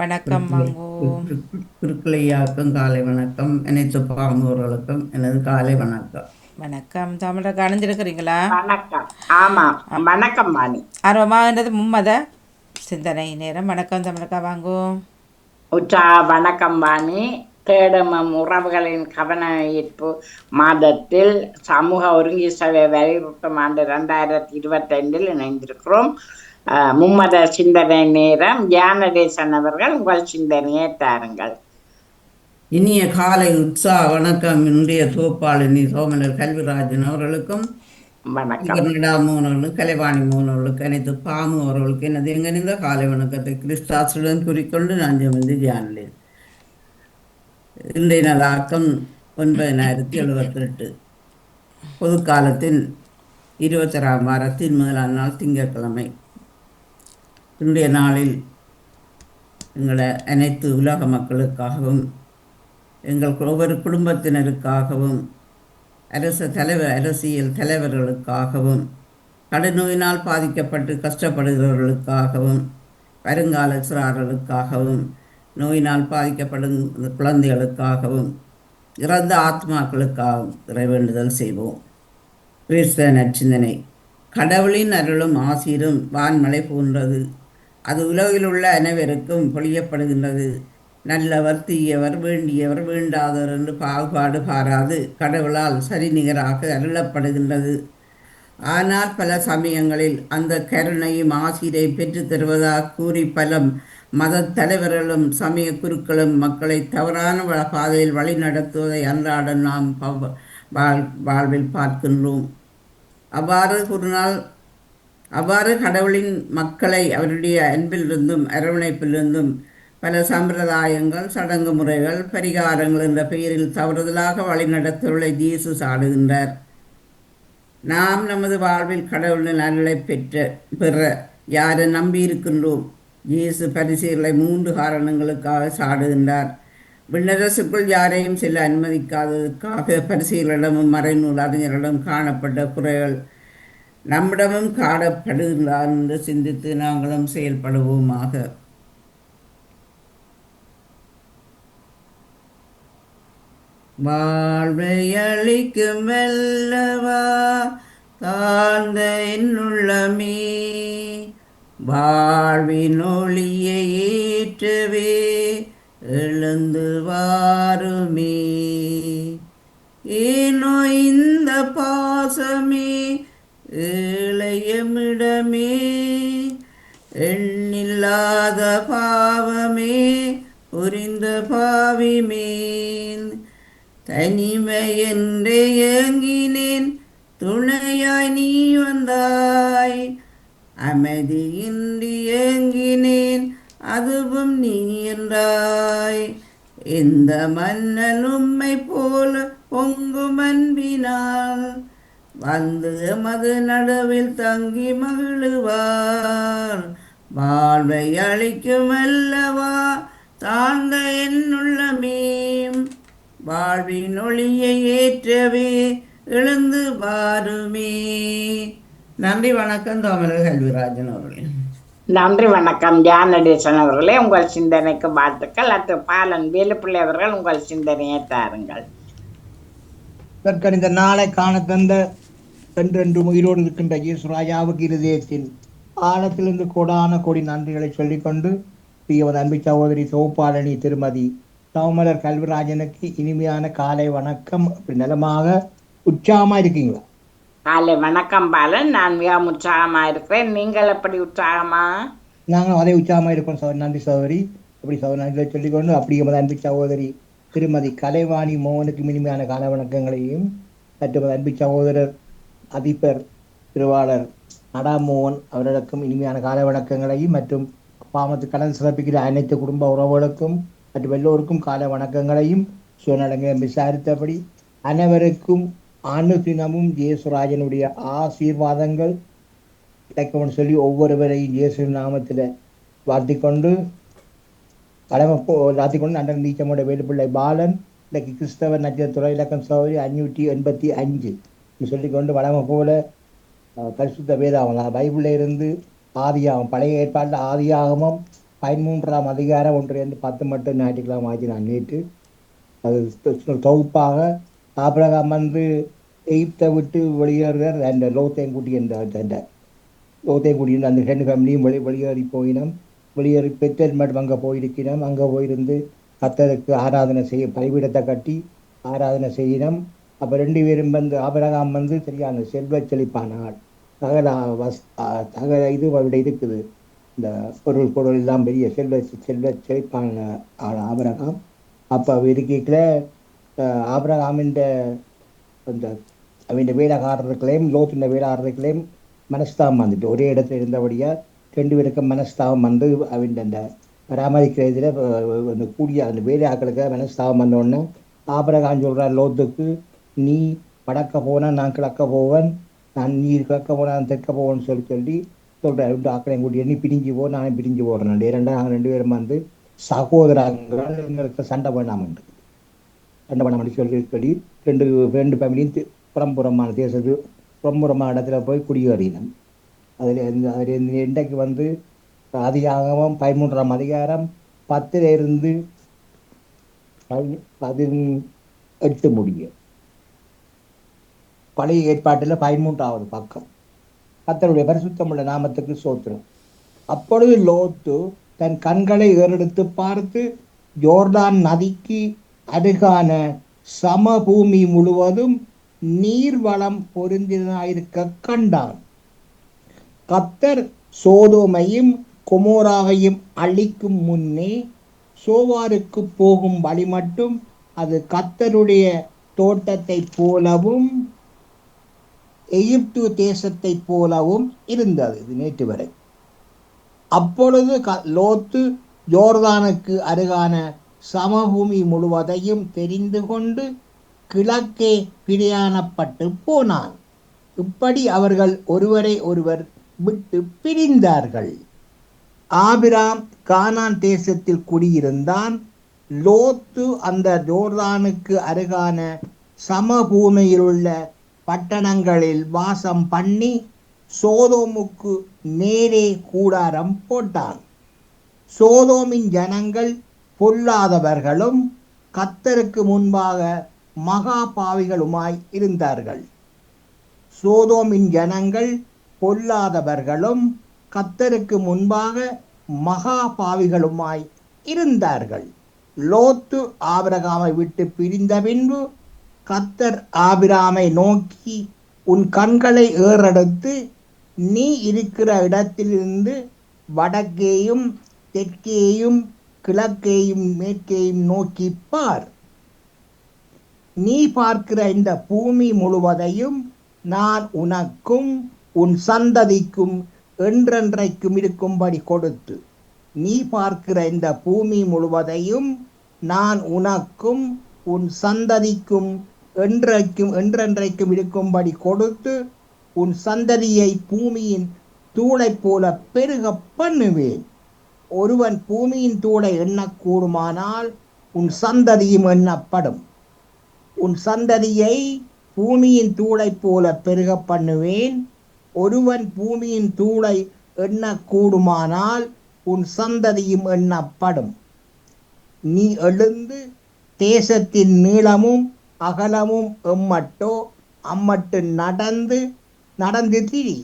வணக்கம் மங்கு திருக்கலையாக்கும் காலை வணக்கம். அனைத்து பாமூர்களுக்கும் எனது காலை வணக்கம். வணக்கம். தமிழருக்கு அணிஞ்சிருக்கிறீங்களா வணக்கம். ஆமாம் வணக்கம் வாணி ஆர்வமாகன்றது மும்மத சிந்தனை நேரம். வணக்கம் தமிழக்கா வாங்கு. உச்சா வணக்கம் வாணி தேடமம் உறவுகளின் கவன ஈர்ப்பு மாதத்தில் சமூக ஒருங்கி சபை வலியுறுத்தும் ஆண்டு ரெண்டாயிரத்தி இருபத்தைந்தில் இணைந்திருக்கிறோம். மும்மத சிந்தனை நேரம் ஞானதேசன் அவர்கள் உங்கள் சிந்தனையை தாருங்கள். இனிய காலை உற்சாக வணக்கம். இன்றைய தோப்பாளினி சோமனர் கல்விராஜன் அவர்களுக்கும் வணக்கம். கர்நாடா மூனவர்களுக்கும் கலைவாணி மூனவர்களுக்கு அனைத்து பாமு அவர்களுக்கு எனது எங்கனிந்த காலை வணக்கத்தை கிறிஸ்தாசுடன் குறிக்கொண்டு நான் ஜெமிந்து தியானிலேன் இன்றைய நலாக்கம் ஒன்பதினாயிரத்தி எழுபத்தெட்டு பொதுக்காலத்தின் இருபத்தராம் வாரத்தின் முதலாம் நாள் திங்கட்கிழமை. இன்றைய நாளில் எங்களை அனைத்து உலக மக்களுக்காகவும் எங்கள் ஒவ்வொரு குடும்பத்தினருக்காகவும் அரசு தலைவர் அரசியல் தலைவர்களுக்காகவும் கடுநோயினால் பாதிக்கப்பட்டு கஷ்டப்படுகிறவர்களுக்காகவும் வருங்கால சிறார்களுக்காகவும் நோயினால் பாதிக்கப்படும் குழந்தைகளுக்காகவும் இறந்த ஆத்மாக்களுக்காகவும் இறைவேண்டுதல் செய்வோம். கிறிஸ்தவ நற்சிந்தனை கடவுளின் அருளும் ஆசீரும் வான்மலை போன்றது. அது உலகில் உள்ள அனைவருக்கும் பொழியப்படுகின்றது. நல்லவர் தீயவர் வேண்டியவர் வேண்டாதவர் என்று பாகுபாடு பாராது கடவுளால் சரிநிகராக அருளப்படுகின்றது. ஆனால் பல சமயங்களில் அந்த கருணையும் ஆசிரியை பெற்றுத் தருவதாக கூறி பல மத தலைவர்களும் சமய குருக்களும் மக்களை தவறான வ- பாதையில் வழி நடத்துவதை அன்றாடம் நாம் வாழ் வாழ்வில் பார்க்கின்றோம். அவ்வாறு ஒரு நாள் அவ்வாறு கடவுளின் மக்களை அவருடைய அன்பிலிருந்தும் அரவணைப்பிலிருந்தும் பல சம்பிரதாயங்கள் சடங்கு முறைகள் பரிகாரங்கள் என்ற பெயரில் தவறுதலாக வழிநடத்துவதை ஜீசு சாடுகின்றார் நாம் நமது வாழ்வில் கடவுளின் அருளை பெற்ற பெற யாரை நம்பியிருக்கின்றோம்? இயேசு பரிசீலை மூன்று காரணங்களுக்காக சாடுகின்றார். விண்ணரசுக்குள் யாரையும் செல்ல அனுமதிக்காததற்காக பரிசீலனிடமும் மறைநூல் அறிஞரிடம் காணப்பட்ட குறைகள் நம்மிடமும் காணப்படுகின்றான் என்று சிந்தித்து நாங்களும் செயல்படுவோமாக. வாழ்வை அளிக்கும் வெல்லவா தாழ்ந்த என்னுள்ளமே வாழ்வின் ஒளியை ஏற்றவே எழுந்து வாருமே. ஏனோ இந்த பாசமே ஏழையமிடமே எண்ணில்லாத பாவமே புரிந்த பாவிமேன் தனிமை என்றே ஏங்கினேன் துணையாய் நீ வந்தாய். அமைதியின்றி ஏங்கினேன் அதுவும் நீ என்றாய். இந்த மன்னன் உம்மை போல பொங்கும் அன்பினால் வந்து மது நடுவில் தங்கி மகிழுவார். வாழ்வை அளிக்கும் அல்லவா? தாழ்ந்த என்னுள்ளமே வாழ்வின் ஒளியை ஏற்றவே எழுந்து வாருமே. நன்றி வணக்கம் தோமலர் கல்விராஜன் அவர்களே. நன்றி வணக்கம் ஞானதேசன் அவர்களே. உங்கள் சிந்தனைக்கு வாழ்த்துக்கள். அத்து பாலன் வேலுப்பிள்ளை அவர்கள் உங்கள் சிந்தனையை தாருங்கள். இந்த நாளை காண தந்த சென்றென்று உயிரோடு இருக்கின்ற இயேசுராஜாவுக்கு இருதயத்தின் ஆழத்திலிருந்து கோடான கோடி நன்றிகளை சொல்லிக்கொண்டு பிரியவன் அன்பு சகோதரி சோபாலனி திருமதி சோமலர் கல்விராஜனுக்கு இனிமையான காலை வணக்கம். அப்படி நலமாக உற்சாகமா இருக்கீங்களா? காலை வணக்கம் பாலன். நான் மிக உற்சாகமா இருக்கிறேன் நீங்கள் எப்படி உற்சாகமா? நாங்களும் அதே உற்சாகமா இருக்கோம் சகோதரி நன்றி சகோதரி. அப்படி சகோதரி நன்றிகளை சொல்லிக்கொண்டு அப்படி எமது அன்பு சகோதரி திருமதி கலைவாணி மோகனுக்கு இனிமையான கால வணக்கங்களையும் மற்றும் அன்பு சகோதரர் அதிபர் திருவாளர் நடாமோகன் அவர்களுக்கும் இனிமையான கால வணக்கங்களையும் மற்றும் பாமத்து கடன் சிறப்பிக்கிற அனைத்து குடும்ப உறவுகளுக்கும் மற்றும் எல்லோருக்கும் கால வணக்கங்களையும் சுயநலங்களை விசாரித்தபடி அனைவருக்கும் அனுதினமும் ஜேசுராஜனுடைய ஆசீர்வாதங்கள் கிடைக்கும்னு சொல்லி ஒவ்வொருவரையும் இயேசு நாமத்தில் வாழ்த்திக்கொண்டு கடமை வாழ்த்திக்கொண்டு நண்டன் நீச்சமோட வேலுப்பிள்ளை பாலன் இன்றைக்கு கிறிஸ்தவ நட்சத்திர இலக்கம் சோதரி அஞ்சூற்றி எண்பத்தி அஞ்சு. சொல்லிக்கொண்டு வளமை போல பரிசுத்த வேதாகம் பைபிளில் இருந்து ஆதியாகம் பழைய ஏற்பாட்டில் ஆதியாகமும் பதிமூன்றாம் அதிகாரம் ஒன்றிலிருந்து பத்து மட்டும் ஞாயிற்றுக்கிழமை ஆச்சு நான் நேற்று. அது தொகுப்பாக ஆபிரகாம் வந்து எகிப்தை விட்டு வெளியேறுகிறார் அந்த லோத்தையும் என்ற அந்த லோத்தையும் அந்த ரெண்டு ஃபேமிலியும் வெளி வெளியேறி போயினோம். வெளியேறி பெற்றல் மட்டும் அங்கே போயிருக்கிறோம் அங்கே போயிருந்து கத்தருக்கு ஆராதனை செய்ய பலிபீடத்தை கட்டி ஆராதனை செய்யினோம். அப்போ ரெண்டு பேரும் வந்து ஆபரகாம் வந்து சரியான செல்வ செழிப்பானாள் தகர வஸ் தகர இது அவருடைய இருக்குது இந்த பொருள் பொருள் எல்லாம் பெரிய செல்வ செல்வ செழிப்பான ஆள் ஆபரகாம். அப்போ இருக்கையில் ஆபரகாமின்ற அந்த அவன் வேலைக்காரர்களையும் லோத்தின வேலைக்காரர்களையும் மனஸ்தாபம் வந்துட்டு ஒரே இடத்துல இருந்தபடியாக ரெண்டு பேருக்கும் மனஸ்தாபம் வந்து அவன் அந்த பராமரிக்கிற இதில் அந்த கூடிய அந்த வேலையாக்களுக்கு மனஸ்தாபம் வந்தோடனே ஆபரகான் சொல்கிறார் லோத்துக்கு நீ வடக்க போனால் நான் கிழக்க போவேன் நான் நீ கிழக்க போனால் நான் தெற்க போவேன்னு சொல்லி சொல்லி சொல்கிறேன் ரெண்டு ஆக்களையும் கூட்டி நீ பிரிஞ்சு போ நானும் பிரிஞ்சு போடுறேன் இரண்டா நாங்கள் ரெண்டு பேரும் வந்து சகோதரங்கள் எங்களுக்கு சண்டை பண்ணாமண்டு சண்டை பண்ணாமல் சொல்லி சொல்லி ரெண்டு ரெண்டு ஃபேமிலியும் புறம்புறமான தேசத்து புறம்புறமான இடத்துல போய் குடியேறினோம். அதில் அதில் இன்றைக்கு வந்து அதிகாரம் பதிமூன்றாம் அதிகாரம் பத்தில் இருந்து பதி- பதினெட்டு முடியும். பழைய ஏற்பாட்டில் பதிமூன்றாவது பக்கம். கத்தருடைய பரிசுத்தமுள்ள நாமத்துக்கு சோத்திரம் அப்பொழுது லோத்து தன் கண்களை ஏறெடுத்து பார்த்து ஜோர்டான் நதிக்கு அருகான சமபூமி முழுவதும் நீர்வளம் பொருந்தினாயிருக்க கண்டான். கத்தர் சோதோமையும் குமோராவையும் அழிக்கும் முன்னே சோவாருக்கு போகும் வழி மட்டும் அது கத்தருடைய தோட்டத்தைப் போலவும் எகிப்து தேசத்தைப் போலவும் இருந்தது இது நேற்று வரை. அப்பொழுது க- லோத்து ஜோர்தானுக்கு அருகான சமபூமி முழுவதையும் தெரிந்து கொண்டு கிழக்கே பிரயாணப்பட்டு போனான். இப்படி அவர்கள் ஒருவரை ஒருவர் விட்டு பிரிந்தார்கள். ஆபிராம் கானான் தேசத்தில் குடியிருந்தான். லோத்து அந்த ஜோர்தானுக்கு அருகான சமபூமியிலுள்ள பட்டணங்களில் வாசம் பண்ணி சோதோமுக்கு நேரே கூடாரம் போட்டான். சோதோமின் ஜனங்கள் பொல்லாதவர்களும் கத்தருக்கு முன்பாக மகா பாவிகளுமாய் இருந்தார்கள். சோதோமின் ஜனங்கள் பொல்லாதவர்களும் கத்தருக்கு முன்பாக மகா பாவிகளுமாய் இருந்தார்கள். லோத்து ஆபரகாமை விட்டு பிரிந்த பின்பு கத்தர் ஆபிராமை நோக்கி உன் கண்களை ஏறெடுத்து நீ இருக்கிற இடத்திலிருந்து வடக்கேயும் தெற்கேயும் கிழக்கேயும் மேற்கேயும் நோக்கி பார். நீ பார்க்கிற இந்த பூமி முழுவதையும் நான் உனக்கும் உன் சந்ததிக்கும் என்றென்றைக்கும் இருக்கும்படி கொடுத்து நீ பார்க்கிற இந்த பூமி முழுவதையும் நான் உனக்கும் உன் சந்ததிக்கும் என்றைக்கும் என்றென்றைக்கும் இருக்கும்படி கொடுத்து உன் சந்ததியை பூமியின் தூளைப் போல பெருக பண்ணுவேன். ஒருவன் பூமியின் தூளை எண்ணக்கூடுமானால் உன் சந்ததியும் எண்ணப்படும். உன் சந்ததியை பூமியின் தூளைப் போல பெருக பண்ணுவேன். ஒருவன் பூமியின் தூளை எண்ணக்கூடுமானால் உன் சந்ததியும் எண்ணப்படும். நீ எழுந்து தேசத்தின் நீளமும் அகலமும் எம்மட்டோ அம்மட்டு நடந்து நடந்து திரி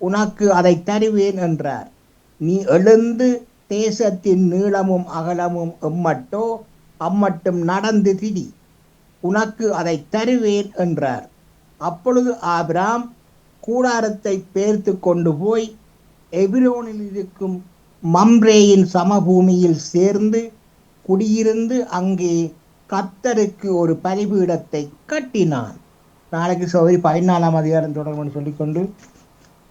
உனக்கு அதை தருவேன் என்றார். நீ எழுந்து தேசத்தின் நீளமும் அகலமும் எம்மட்டோ அம்மட்டும் நடந்து திரி உனக்கு அதை தருவேன் என்றார். அப்பொழுது ஆபிராம் கூடாரத்தை பேர்த்து கொண்டு போய் எபிரோனில் இருக்கும் மம்ரேயின் சமபூமியில் சேர்ந்து குடியிருந்து அங்கே கத்தருக்கு ஒரு பலிபீடத்தை கட்டினான். நாளைக்கு சௌரி பதினாலாம் அதிகாரம் தொடர்புன்னு சொல்லிக்கொண்டு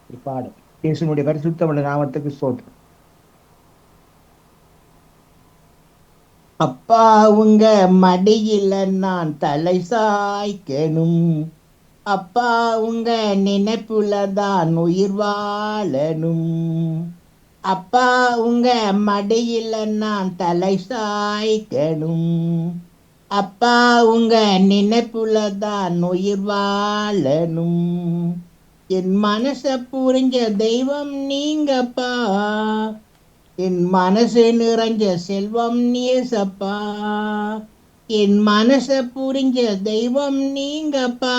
ஒரு பாடம். இயேசுனுடைய பரிசுத்தமுள்ள நாமத்துக்கு சோற்று அப்பா உங்க மடியில நான் தலை சாய்க்கணும். அப்பா உங்க நினைப்புல தான் உயிர் வாழணும். அப்பா உங்க மடியில நான் தலை சாய்க்கணும். அப்பா உங்க நினைப்புல தான் உயிர் வாழணும். என் மனச புரிஞ்ச தெய்வம் நீங்கப்பா. என் மனசு நிறைஞ்ச செல்வம் நீசப்பா. என் மனச புரிஞ்ச தெய்வம் நீங்கப்பா.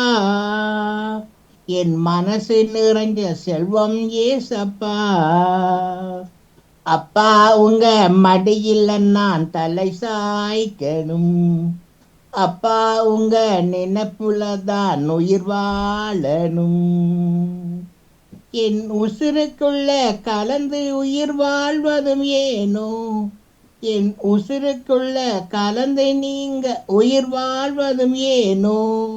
என் மனசு நிறைஞ்ச செல்வம் ஏசப்பா. அப்பா உங்க மடியில் நான் தலை சாய்க்கணும். அப்பா உங்க நினைப்புல தான் உயிர் வாழணும். என் உசுருக்குள்ள கலந்து உயிர் வாழ்வதும் ஏனோ? என் உசுருக்குள்ள கலந்து நீங்க உயிர் வாழ்வதும் ஏனோ?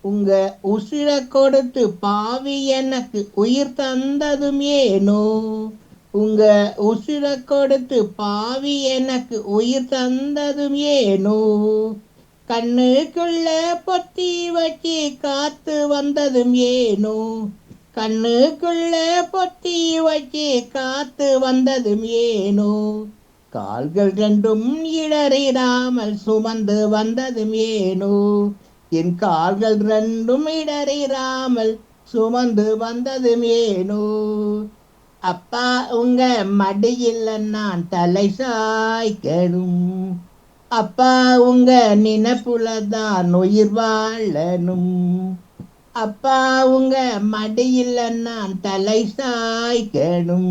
உங்க உசிரை கொடுத்து பாவி எனக்கு உயிர் தந்ததும் ஏனோ? உங்க உசிரை கொடுத்து பாவி எனக்கு உயிர் தந்ததும் ஏனோ? கண்ணுக்குள்ள பொத்தி வச்சு காத்து வந்ததும் ஏனோ? கண்ணுக்குள்ள பொத்தி வச்சு காத்து வந்ததும் ஏனோ? கால்கள் ரெண்டும் இடறிடாமல் சுமந்து வந்ததும் ஏனோ? என் கால்கள் ரெண்டும் இடறிடாமல் சுமந்து வந்ததும் ஏனோ? அப்பா உங்க மடியில் நான் தலை சாய்க்கணும். அப்பா உங்க நினைப்புல தான் உயிர் வாழணும். அப்பா உங்க மடியில் நான் தலை சாய்க்கணும்.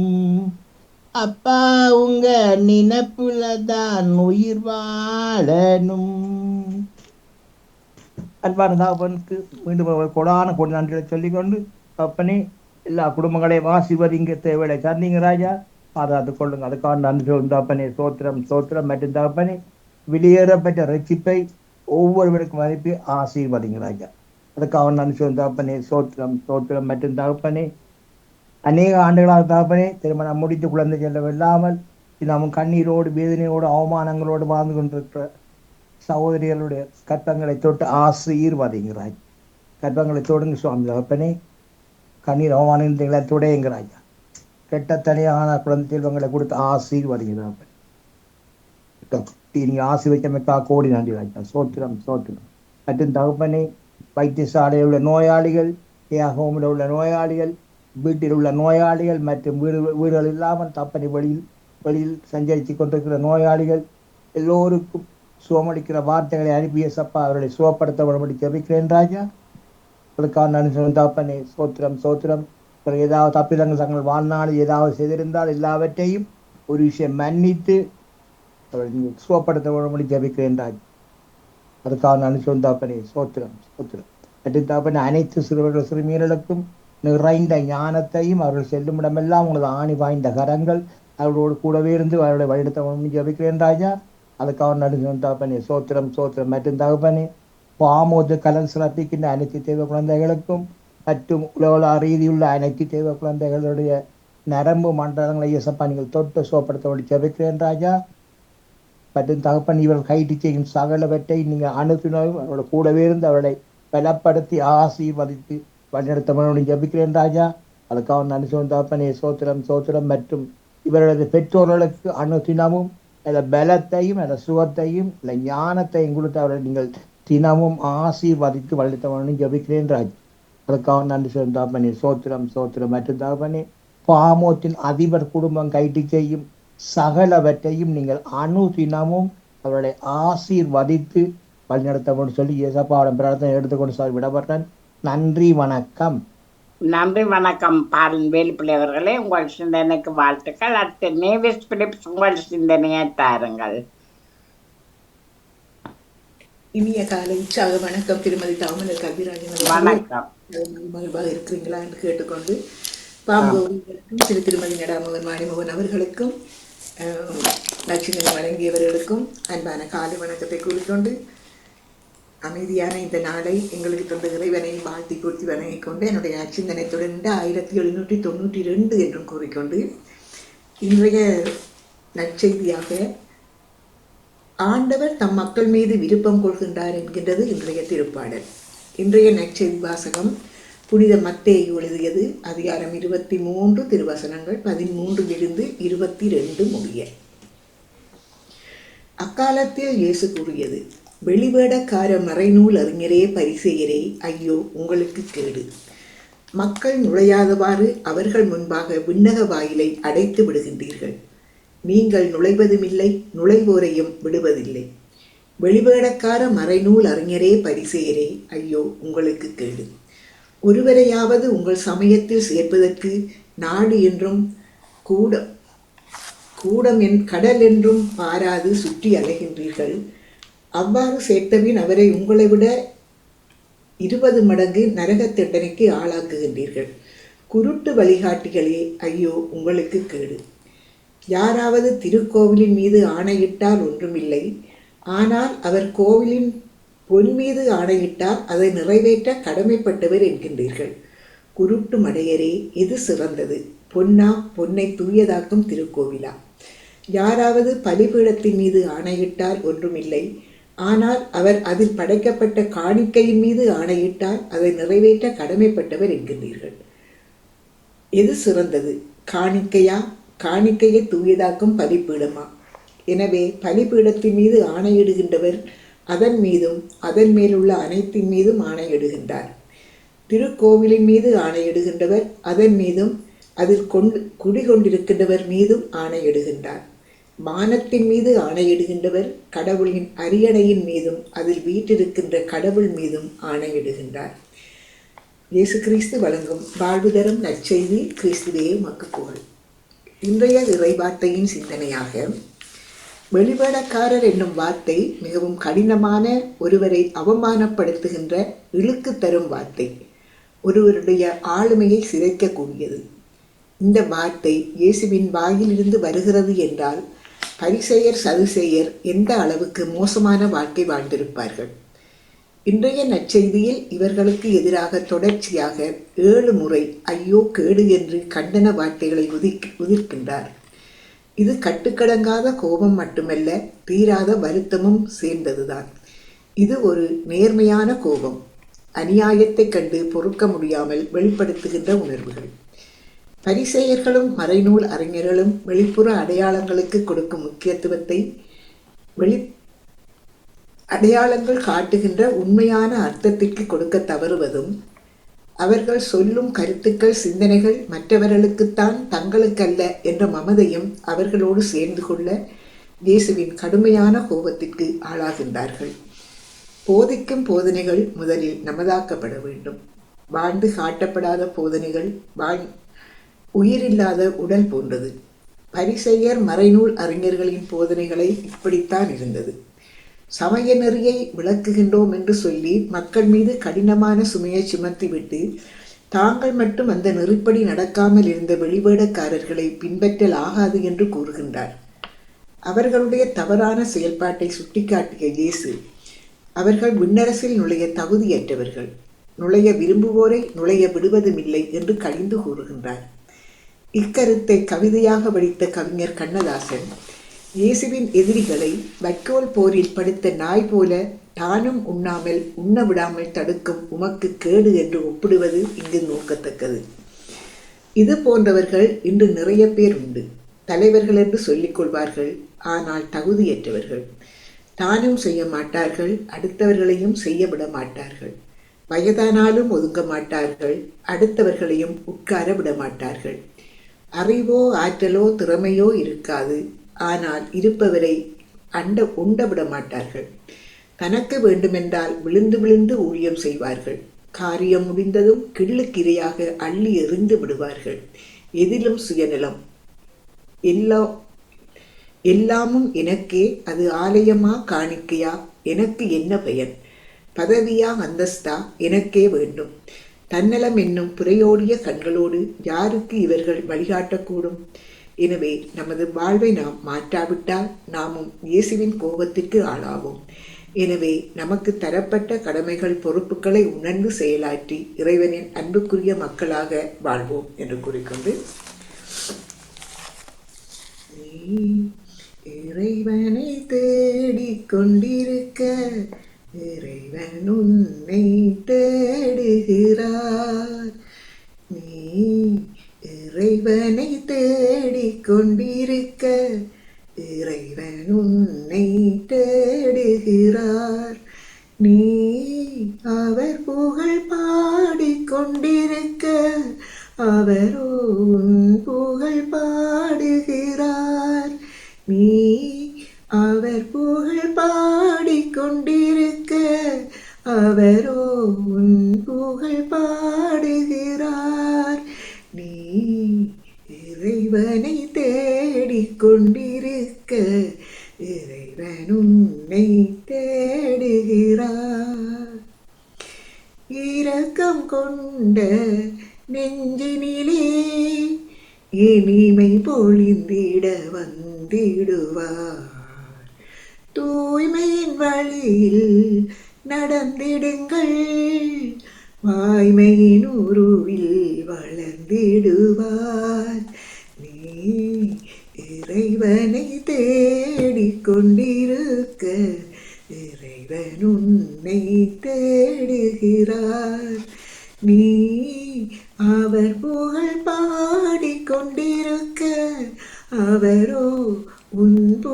அப்பா உங்க நினைப்புல தான் உயிர் வாழணும். அன்பான மீண்டும் ஒரு கொடான கொடி நன்றிகளை சொல்லிக்கொண்டு அப்பனே எல்லா குடும்பங்களையும் ஆசிர்வதிங்க தேவையை சந்திங்க ராஜா. பாதுகாத்து கொள்ளுங்க அதுக்கான நன்றி உண்டாப்பனே சோத்திரம் சோத்திரம் மட்டும் தாப்பனே வெளியேறப்பட்ட ரட்சிப்பை ஒவ்வொருவருக்கும் அனுப்பி ஆசீர்வதிங்கிறாங்க ராஜா அதுக்காக நன்றி சொல்லும் தகப்பனே சோத்திரம் சோத்திரம் மற்றும் தகப்பனே அநேக ஆண்டுகளாக தகப்பனே திருமணம் முடித்து குழந்தை செல்லவில்லாமல் நாம் கண்ணீரோடு வேதனையோடு அவமானங்களோடு வாழ்ந்து கொண்டிருக்கிற சகோதரிகளுடைய கற்பங்களை தொட்டு ஆசீர்வதிங்கிறாய் கற்பங்களை தொடுங்க சுவாமி தகப்பனே கண்ணீர் அவமானங்களை துடையுங்கிறாய் கெட்ட தனியான குழந்தை செல்வங்களை கொடுத்து ஆசீர்வதிங்கிறாய் நீங்க ஆசீர்வதிக்கமைக்கா கோடி நன்றி ராஜா சோத்திரம் சோத்திரம் மற்றும் தகப்பனே வைத்தியசாலையில் உள்ள நோயாளிகள் ஹோமில் உள்ள நோயாளிகள் வீட்டில் உள்ள நோயாளிகள் மற்றும் வீடு வீடுகள் இல்லாமல் தப்பனை வழியில் வழியில் சஞ்சரித்து கொண்டிருக்கிற நோயாளிகள் எல்லோருக்கும் சுவமளிக்கிற வார்த்தைகளை அனுப்பிய சப்பா அவர்களை சுவப்படுத்த உடம்படி ஜெபிக்கிறேன் ராஜா அதுக்கான நன்றி தப்பனே சோத்திரம் சோத்திரம் ஏதாவது தப்பிதங்கள் தங்கள் வாழ்நாளில் ஏதாவது செய்திருந்தால் எல்லாவற்றையும் ஒரு விஷயம் மன்னித்து சுவப்படுத்த வரும்படி ஜெபிக்கிறேன் ராஜா அதுக்காக நன்றி தாப்பனே சோத்திரம் சோத்திரம் மற்றும் தாப்பனே அனைத்து சிறுவர்கள் சிறுமியர்களுக்கும் நிறைந்த ஞானத்தையும் அவர்கள் செல்லும் இடமெல்லாம் உங்களது ஆணி வாய்ந்த கரங்கள் அவர்களோடு கூடவே இருந்து அவர்களை வழிநடத்த ஜபிக்கிறேன் ராஜா அதுக்காக நடுங்க தாப்பனே சோத்திரம் சோத்திரம் மற்றும் தகப்பனே பாமோது கலன் சிறப்பிக்கின்ற அனைத்து தெய்வ குழந்தைகளுக்கும் மற்றும் உலக ரீதியுள்ள அனைத்து தெய்வ குழந்தைகளுடைய நரம்பு மண்டலங்களை இயேசப்பா நீங்கள் தொட்டு சோப்படுத்த வேண்டி ஜபிக்கிறேன் ராஜா மற்றும் தகப்பன் இவர்கள் கைது செய்யும் சகலவற்றை நீங்கள் அனுப்பினாலும் அவரோட கூடவே இருந்து அவளை பலப்படுத்தி ஆசீர்வதித்து வழிநடத்த மனோடு ஜபிக்கிறேன் ராஜா. அதுக்காக நன்றி சொல்லும் தகப்பனே சோத்திரம் சோத்திரம் மற்றும் இவர்களது பெற்றோர்களுக்கு அணுதினமும் அந்த பலத்தையும் அந்த சுகத்தையும் இல்லை ஞானத்தையும் கொடுத்து அவரை நீங்கள் தினமும் ஆசீர்வதித்து வழித்தவனும் ஜபிக்கிறேன் ராஜ். அதுக்காக நன்றி சொல்லும் தாப்பனே சோத்திரம் சோத்திரம் மற்றும் தாப்பனே பாமோத்தின் அதிபர் குடும்பம் கைட்டு செய்யும் சகலவற்றையும் நீங்கள் அணுதினமும் அவர்களை ஆசீர்வதித்து வழிநடத்தவும் சொல்லி இயேசப்பாவிடம் பிரார்த்தனை எடுத்துக்கொண்டு சார் விடப்பட்டேன். நன்றி வணக்கம். நன்றி வணக்கம். பாலன் வேலுப்பிள்ளை அவர்களே உங்கள் சிந்தனைக்கு வாழ்த்துக்கள். அடுத்து நேவிஸ் பிலிப்ஸ் உங்கள் சிந்தனையை தாருங்கள். இனிய காலை உற்சாக வணக்கம். திருமதி தாமலை கவிராஜன். வணக்கம். மகிழ்வாக இருக்கிறீங்களா என்று கேட்டுக்கொண்டு பாம்பு திரு திருமதி நடாமகன் மாணிமகன் அவர்களுக்கும் அஹ், வழங்கியவர்களுக்கும் அன்பான காலை வணக்கத்தை கூறிக்கொண்டு அமைதியான இந்த நாளை எங்களுக்கு தந்த இறைவனை வாழ்த்தி கொடுத்து வணங்கிக் கொண்டு என்னுடைய அச்சிந்தனை தொடர்ந்து ஆயிரத்தி எழுநூற்றி தொண்ணூற்றி ரெண்டு என்றும் கூறிக்கொண்டு இன்றைய நற்செய்தியாக ஆண்டவர் தம் மக்கள் மீது விருப்பம் கொள்கின்றார் என்கின்றது இன்றைய திருப்பாடல். இன்றைய நற்செய்தி வாசகம் புனித மத்தேயு எழுதியது அதிகாரம் இருபத்தி மூன்று திருவசனங்கள் பதிமூன்றிலிருந்து இருபத்தி ரெண்டு முடிய. அக்காலத்தில் இயேசு கூறியது வெளிவேடக்கார மறைநூல் அறிஞரே பரிசெயரே ஐயோ உங்களுக்கு கேடு. மக்கள் நுழையாதவாறு அவர்கள் முன்பாக விண்ணக வாயிலை அடைத்து விடுகின்றீர்கள். நீங்கள் நுழைவதுமில்லை நுழைவோரையும் விடுவதில்லை. வெளிவேடக்கார மறைநூல் அறிஞரே பரிசெயரே ஐயோ உங்களுக்கு கேடு. ஒருவரையாவது உங்கள் சமயத்தில் சேர்ப்பதற்கு நாடு என்றும் கூடம் கூடம் என் கடல் என்றும் பாராது சுற்றி அலைகின்றீர்கள். அவ்வாறு சேர்த்தபின் அவரை உங்களை விட இருபது மடங்கு நரகத் தண்டனைக்கு ஆளாக்குகின்றீர்கள். குருட்டு வழிகாட்டிகளே ஐயோ உங்களுக்கு கேடு. யாராவது திருக்கோவிலின் மீது ஆணையிட்டால் ஒன்றுமில்லை. ஆனால் அவர் கோவிலின் பொன் மீது ஆணையிட்டால் அதை நிறைவேற்ற கடமைப்பட்டவர் என்கின்றீர்கள். குருட்டு மடையரே எது சிறந்தது. பொன்னா பொன்னை தூயதாக்கும் திருக்கோவிலா. யாராவது பலிபீடத்தின் மீது ஆணையிட்டால் ஒன்றுமில்லை. ஆனால் அவர் அதில் படைக்கப்பட்ட காணிக்கையின் மீது ஆணையிட்டால் அதை நிறைவேற்ற கடமைப்பட்டவர் என்கின்றீர்கள். எது சிறந்தது? காணிக்கையா? காணிக்கையை தூயதாக்கும் பலிபீடமா? எனவே பலிபீடத்தின் மீது ஆணையிடுகின்றவர் அதன் மீதும் அதன் மேலுள்ள அனைத்தின் மீதும் ஆணையிடுகின்றார். திருக்கோவிலின் மீது ஆணையிடுகின்றவர் அதன் மீதும் அதில் கொண்டு குடிகொண்டிருக்கின்றவர் மீதும் ஆணையிடுகின்றார். வானத்தின் மீது ஆணையிடுகின்றவர் கடவுளின் அரியணையின் மீதும் அதில் வீற்றிருக்கின்ற கடவுள் மீதும் ஆணையிடுகின்றார். இயேசு கிறிஸ்து வழங்கும் வாழ்வு தரும் நற்செய்தி கிறிஸ்துவே மக்கு புகழ். இன்றைய இறைவார்த்தையின் சிந்தனையாக வெளிவேடக்காரர் என்னும் வார்த்தை மிகவும் கடினமான ஒருவரை அவமானப்படுத்துகின்ற இழுக்கு தரும் வார்த்தை. ஒருவருடைய ஆளுமையை சிதைக்கக்கூடியது. இந்த வார்த்தை இயேசுவின் வாயிலிருந்து வருகிறது என்றால் பரிசெயர் சதுசெயர் எந்த அளவுக்கு மோசமான வாழ்க்கை வாழ்ந்திருப்பார்கள்? இன்றைய நற்செய்தியில் இவர்களுக்கு எதிராக தொடர்ச்சியாக ஏழு முறை ஐயோ கேடு என்று கண்டன வார்த்தைகளை உதிக் உதிர்க்கின்றார். இது கட்டுக்கடங்காத கோபம் மட்டுமல்ல தீராத வருத்தமும் சேர்ந்ததுதான். இது ஒரு நேர்மையான கோபம். அநியாயத்தைக் கண்டு பொறுக்க முடியாமல் வெளிப்படுத்துகின்ற உணர்வுகள். பரிசெயர்களும் மறைநூல் அறிஞர்களும் வெளிப்புற அடையாளங்களுக்கு கொடுக்கும் முக்கியத்துவத்தை வெளி அடையாளங்கள் காட்டுகின்ற உண்மையான அர்த்தத்திற்கு கொடுக்க தவறுவதும் அவர்கள் சொல்லும் கருத்துக்கள் சிந்தனைகள் மற்றவர்களுக்குத்தான் தங்களுக்கல்ல என்ற மமதையும் அவர்களோடு சேர்ந்து கொள்ள இயேசுவின் கடுமையான கோபத்திற்கு ஆளாகின்றார்கள். போதிக்கும் போதனைகள் முதலில் நமதாக்கப்பட வேண்டும். வாழ்ந்து காட்டப்படாத போதனைகள் வாழ் உயிரில்லாத உடல் போன்றது. பரிசெயர் மறைநூல் அறிஞர்களின் போதனைகளை இப்படித்தான் இருந்தது. சமய நெறியை விளக்குகின்றோம் என்று சொல்லி மக்கள் மீது கடினமான சுமையை சுமத்திவிட்டு தாங்கள் மட்டும் அந்த நெறிப்படி நடக்காமல் இருந்த வெளிவேடக்காரர்களை பின்பற்றல் ஆகாது என்று கூறுகின்றார். அவர்களுடைய தவறான செயல்பாட்டை சுட்டிக்காட்டிய இயேசு அவர்கள் விண்ணரசில் நுழைய தகுதியற்றவர்கள் நுழைய விரும்புவோரை நுழைய விடுவதுமில்லை என்று கழிந்து கூறுகின்றார். இக்கருத்தை கவிதையாக வடித்த கவிஞர் கண்ணதாசன் இயேசுவின் எதிரிகளை வைக்கோல் போரில் படுத்த நாய் போல தானும் உண்ணாமல் உண்ண விடாமல் தடுக்கும் உமக்கு கேடு என்று ஒப்பிடுவது இங்கு நோக்கத்தக்கது. இது போன்றவர்கள் இன்று நிறைய பேர் உண்டு. தலைவர்கள் என்று சொல்லிக் கொள்வார்கள் ஆனால் தகுதியற்றவர்கள். தானும் செய்ய மாட்டார்கள் அடுத்தவர்களையும் செய்ய விட மாட்டார்கள். வயதானாலும் ஒதுங்க மாட்டார்கள் அடுத்தவர்களையும் உட்கார விட மாட்டார்கள். அறிவோ ஆற்றலோ திறமையோ இருக்காது. ஆனால் இருப்பவரை அண்ட உண்டவிட மாட்டார்கள். தனக்கு வேண்டுமென்றால் விழுந்து விழுந்து ஊழியம் செய்வார்கள். காரியம் முடிந்ததும் கிள்ளுக்கிரையாக அள்ளி எறிந்து விடுவார்கள். எதிலும் சுயநலம். எல்லா எல்லாமும் எனக்கே அது ஆலயமா காணிக்கையா? எனக்கு என்ன பயன் பதவியா அந்தஸ்தா? எனக்கே வேண்டும். தன்னலம் என்னும் புறையோடிய கண்களோடு யாருக்கு இவர்கள் வழிகாட்டக்கூடும்? எனவே நமது வாழ்வை நாம் மாற்றாவிட்டால் நாமும் இயேசுவின் கோபத்திற்கு ஆளாவோம். எனவே நமக்கு தரப்பட்ட கடமைகள் பொறுப்புகளை உணர்ந்து செயலாற்றி இறைவனின் அன்புக்குரிய மக்களாக வாழ்வோம் என்று கூறிக்கொண்டு. நீ இறைவனை தேடிக் கொண்டிருக்க இறைவன் உன்னை தேடுகிறார். நீ இறைவனை தேடிக் கொண்டிருக்க இறைவன் உன்னை தேடுகிறார். நீ அவர் புகழ் பாடிக்கொண்டிருக்க அவரோ உன் புகழ் பாடுகிறார். நீ அவர் புகழ் பாடிக்கொண்டிருக்க அவரோ உன் புகழ் பாடுகிறார். கொண்டிருக்க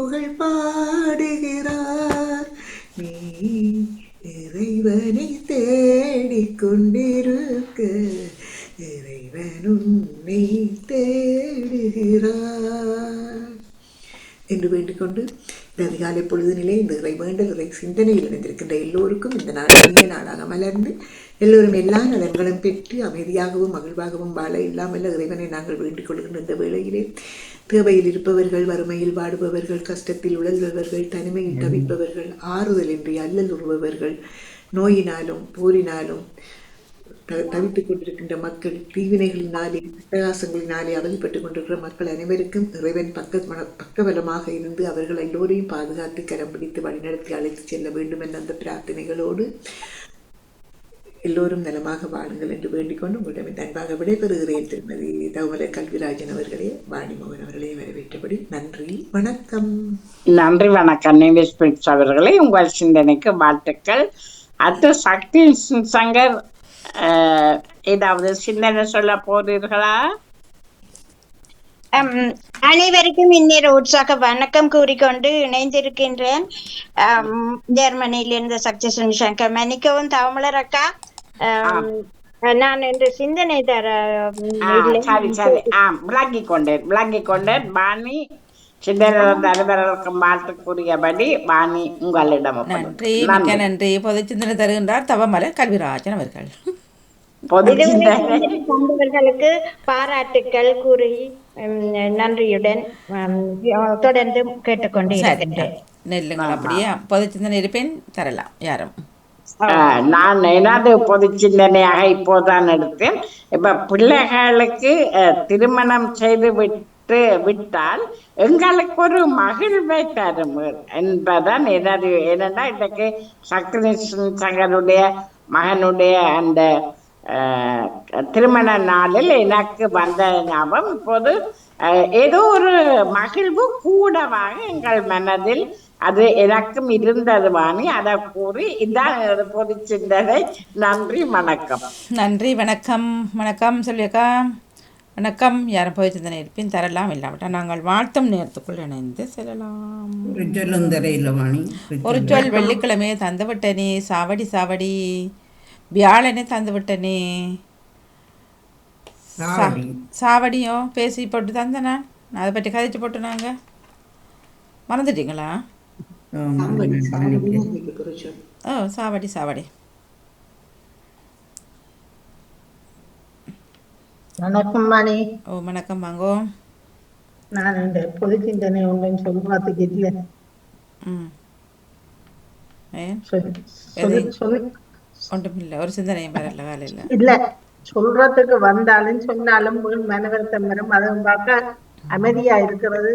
புகழ் பாடுகிறார். நீ இறைவனை தேடிக்கொண்டிருக்க இறைவன் உன்னை தேடுகிறார். என்று வேண்டிக்கொண்டு இந்த அதிகாலை பொழுது நிலை இந்த இறை வேண்டல் இறை சிந்தனையில் இணைந்திருக்கின்ற எல்லோருக்கும் இந்த நாள் இனிய நாளாக மலர்ந்து எல்லோரும் எல்லா நலன்களும் பெற்று அமைதியாகவும் மகிழ்வாகவும் வாழ இல்லாமல் இறைவனை நாங்கள் வேண்டிக் கொள்கின்ற இந்த வேளையிலே தேவையில் இருப்பவர்கள் வறுமையில் வாடுபவர்கள் கஷ்டத்தில் உழல்பவர்கள் தனிமையில் தவிப்பவர்கள் ஆறுதலின்றி அல்லல் உறுபவர்கள் நோயினாலும் போரினாலும் தவித்துக் கொண்டிருக்கின்ற மக்கள் தீவினைகளினாலே அட்டகாசங்களினாலே அவதிப்பட்டுக் கொண்டிருக்கிற மக்கள் அனைவருக்கும் இறைவன் பக்க பக்கபலமாக இருந்து அவர்கள் எல்லோரையும் பாதுகாத்து கரம் பிடித்து வழிநடத்தி அழைத்துச் செல்ல வேண்டும் என்ற அந்த பிரார்த்தனைகளோடு எல்லோரும் நலமாக வாழுங்கள் என்று வேண்டிக்கொண்டு உங்களிடம் இந்த அன்பாக விடைபெறுகிறேன். திருமதி தவமலை கல்விராஜன் அவர்களே வாணிமோகன் அவர்களே வரவேற்றபடி நன்றி வணக்கம். நன்றி வணக்கம். பிரிட்ஸ் அவர்களே உங்கள் சிந்தனைக்கு வாழ்த்துக்கள். அடுத்து சக்தி சங்கர் ஏதாவது சிந்தனை சொல்ல போறீர்களா? அனைவருக்கும் இன்னொரு உற்சாக வணக்கம் கூறிக்கொண்டு இணைந்திருக்கின்றேன். அம், ஜெர்மனியிலிருந்து சக்சசன் சங்கர் மன்னிக்கவும் தமிழர் அக்கா. நான் இன்று சிந்தனை தர. சரி சரி. ஆ விளங்கிக் கொண்டேன் விளங்கிக் கொண்டேன். வாணி சிந்தனை தலைவர்களுக்கும் வாழ்த்துக்குரியபடி வாணி உங்களிடம் நன்றி. மிக்க நன்றி. பொது சிந்தனை தருகின்றார் தவமலர் கல்விராஜன் அவர்கள். பொது இதுவரை சிந்தனை. சிந்தனை தந்தவர்களுக்கு பாராட்டுக்கள் கூறி நன்றியுடன் தொடர்ந்து கேட்டுக்கொண்டு நெல்லுங்கள் அப்படியே பொது சிந்தனை இருப்பேன் தரலாம். யாரும்? நான் எனது பொது சிந்தனையாக இப்போதான் எடுத்தேன். இப்ப பிள்ளைகளுக்கு அஹ், திருமணம் செய்து விட்டு விட்டால் எங்களுக்கு ஒரு மகிழ்வை தரும் என்பதான் எனது என்னன்னா இன்றைக்கு சக்தி சங்கருடைய மகனுடைய அந்த அஹ், திருமண நாளில் எனக்கு வந்த ஞாபகம் இப்போது அஹ், ஏதோ ஒரு மகிழ்வு கூடவாக எங்கள் மனதில் அது எனக்கும் இருந்தது வாணி. அதை கூறி இதான் எனது பொது சிந்தனை. நன்றி வணக்கம். நன்றி வணக்கம். வணக்கம் சொல்லியக்கா. வணக்கம். யாரும் பொது சிந்தனை இருப்பேன் தரலாம் இல்லாவிட்டால் நாங்கள் வாழ்த்தும் நேரத்துக்குள் இணைந்து செல்லலாம். ஒரு சொல் வெள்ளிக்கிழமையே தந்து விட்டனே சாவடி சாவடி. வியாழனே தந்து விட்டனே சாவடி சாவடியோ பேசி போட்டு தந்தேன் அதை பற்றி கதைச்சு போட்டு நாங்கள் மறந்துட்டீங்களா? ஓ சாவடி சாவடி. வணக்கம் மணி ஓ வணக்கம் வாங்கோ நான் இந்த பொது சிந்தனை ஒன்றும் சொல்றதுக்கு இல்ல. ம். ஏன் சொல்லு சொல்லு சொல்லு ஒன்றும் இல்லை ஒரு சிந்தனையும் வரல காலையில் இல்ல. சொல்றதுக்கு வந்தாலும் சொன்னாலும் மனவருத்தம் வரும். அதை பார்க்க அமைதியா இருக்கிறது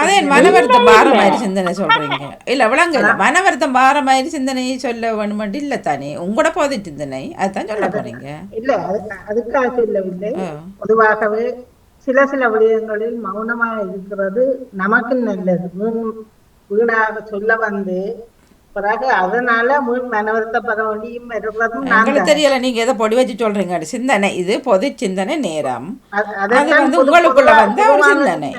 அதே மனவருத்தம் பார மாதிரி சிந்தனை சொல்றீங்க. இல்ல விளங்க இல்ல மனவருத்தம் பார மாதிரி சிந்தனை சொல்ல வேணுமெண்டு இல்ல தானே. உங்களோட போதை சிந்தனை அதுதான் சொல்ல போறீங்க. இல்ல அதுக்கு அதுக்காக சொல்லவில்லை. பொதுவாகவே சில சில விடயங்களில் மௌனமா இருக்கிறது நமக்கு நல்லது. வீண் வீணாக சொல்ல வந்து பிறகு அதனால வீண் மனவருத்தப்பட வேண்டியும் எங்களுக்கு தெரியல நீங்க எதை பொடி வச்சு சொல்றீங்க சிந்தனை. இது பொது சிந்தனை நேரம். அது- வந்து உங்களுக்குள்ள வந்த ஒரு சிந்தனை.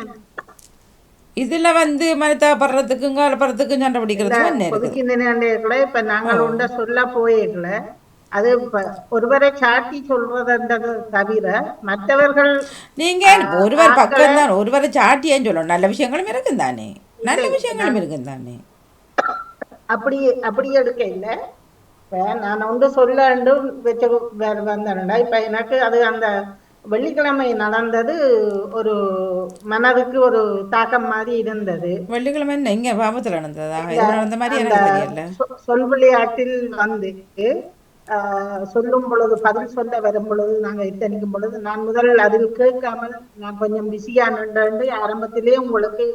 இதுல வந்து மனத்தாப்படுறதுக்கும் காலப்படுறதுக்கும் சண்டை பொதுச்சிந்தனை கூட இப்ப நாங்கள் உண்ட சொல்ல போயிடல அது ஒருவரை சாட்டி சொல்றதுன்றது தவிர மற்றவர்கள் நீங்க ஒருவர் பக்கம் தான் ஒருவரை சாட்டியேன்னு சொல்லணும். நல்ல விஷயங்களும் இருக்கும் தானே நல்ல விஷயங்களும் இருக்கும் தானே அப்படி அப்படி எடுக்க இல்ல. இப்ப நான் ஒன்று சொல்லண்டும் வச்சு வேற வந்தேன்டா. இப்ப எனக்கு அது அந்த வெள்ளிக்கிழமை நடந்தது ஒரு மனதுக்கு ஒரு தாக்கம் மாதிரி இருந்தது. வெள்ளிக்கிழமை என்ன? இங்கே பாபத்தில் நடந்ததா? மாதிரி எனக்கு வந்து ஆஹ், சொல்லும் பொழுது பதில் சொல்ல வரும் பொழுது நாங்க எத்தனிக்கும் பொழுது நான் முதல் அதில் கேட்காமல் நான் கொஞ்சம் பிஸியா நின்று ஆரம்பத்திலே உங்களுக்கு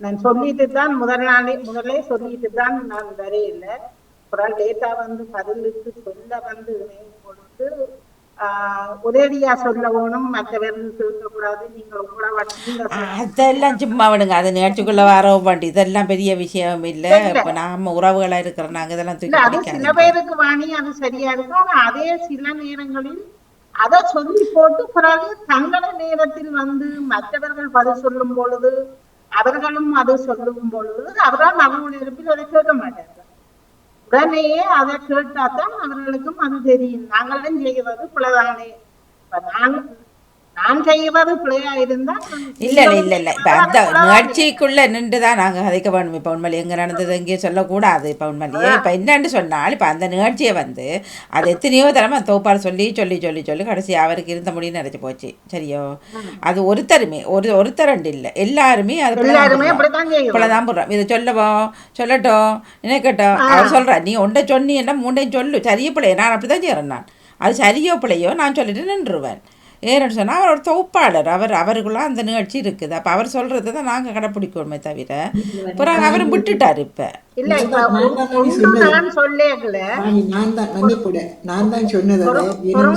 நான் சொல்லிட்டு தான் முதல் நாளே முதலே சொல்லிட்டு தான் நான் வரையில. அப்புறம் லேட்டா வந்து பதிலுக்கு சொல்ல வந்து பொழுது ஆஹ், ஒரேடியா சொல்ல வேணும். மற்றவர்கள் கேட்கக்கூடாது நீங்கள் உங்களோட நீங்க அதெல்லாம் சும்மா விடுங்க. அது நேற்றுக்குள்ள வர பாண்டி இதெல்லாம் பெரிய விஷயம் இல்லை. இப்போ நாம உறவுகளா இருக்கிற நாங்க இதெல்லாம் தூக்கி அது சில பேருக்கு வாணி அது சரியா இருக்கும். ஆனா அதே சில நேரங்களில் அதை சொல்லி போட்டு பிறகு தங்கள நேரத்தில் வந்து மற்றவர்கள் பதில் சொல்லும் பொழுது அவர்களும் அதை சொல்லும் பொழுது அவரால் அவர்களுடைய இருப்பில் அதை கேட்க மாட்டார்கள். உடனேயே அதை கேட்டாதான் அவர்களுக்கும் அது தெரியும். நாங்களும் செய்வது பிள்ளைதானே. இப்ப செய்வது பிழையா இருந்தா இல்ல இல்ல இல்ல இப்ப அந்த நிகழ்ச்சிக்குள்ள நின்று தான் நாங்க கதைக்க வேணும். இப்ப உண்மையிலே எங்க நடந்தது எங்கேயும் சொல்லக்கூடாது. இப்ப உண்மையிலேயே இப்ப என்னன்னு சொன்னால் இப்ப அந்த நிகழ்ச்சியை வந்து அது எத்தனையோ தடவை தோப்பால் சொல்லி சொல்லி சொல்லி சொல்லி கடைசி அவருக்கு இருந்த முடியும் நினைச்சு போச்சு. சரியோ? அது ஒருத்தருமே ஒரு ஒருத்தரண்டு இல்ல. எல்லாருமே அது இப்பதான் போடுறோம். இதை சொல்லவும் சொல்லட்டும் நினைக்கட்டும். அவர் சொல்றார் நீ ஒன்றை சொன்னி என்ன மூண்டையும் சொல்லு. சரிய பிள்ளைய நான் அப்படிதான் செய்கிறேன் நான். அது சரியோ பிள்ளையோ நான் சொல்லிட்டு நின்றுவேன். ஏன்னு சொன்னால் அவர் ஒரு தொகுப்பாளர். அவர் அவருக்குள்ள அந்த நிகழ்ச்சி இருக்குது. அப்போ அவர் சொல்கிறது தான் நாங்கள் கடைப்பிடிக்கணுமே தவிர பிறகு அவர் விட்டுட்டார் இப்போ. இல்ல இப்ப நான் தான். நான் தான் மன்னிப்புட நான் தான் சொன்னது